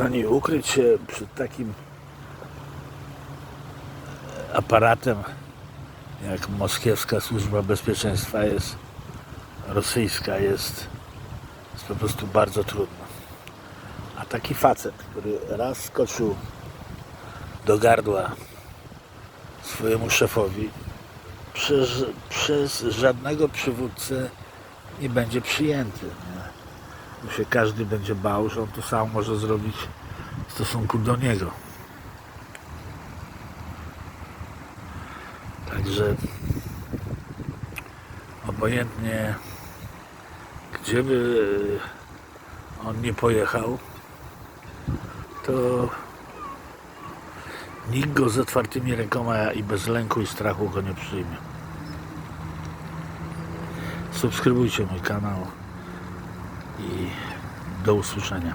kochani, ukryć się przed takim aparatem jak moskiewska służba bezpieczeństwa jest rosyjska jest, jest po prostu bardzo trudno. A taki facet, który raz skoczył do gardła swojemu szefowi, przez, przez żadnego przywódcę nie będzie przyjęty. Nie? Bo się każdy będzie bał, że on to samo może zrobić w stosunku do niego. Także obojętnie gdzie by on nie pojechał, to nikt go z otwartymi rękoma i bez lęku i strachu go nie przyjmie. Subskrybujcie mój kanał i do usłyszenia.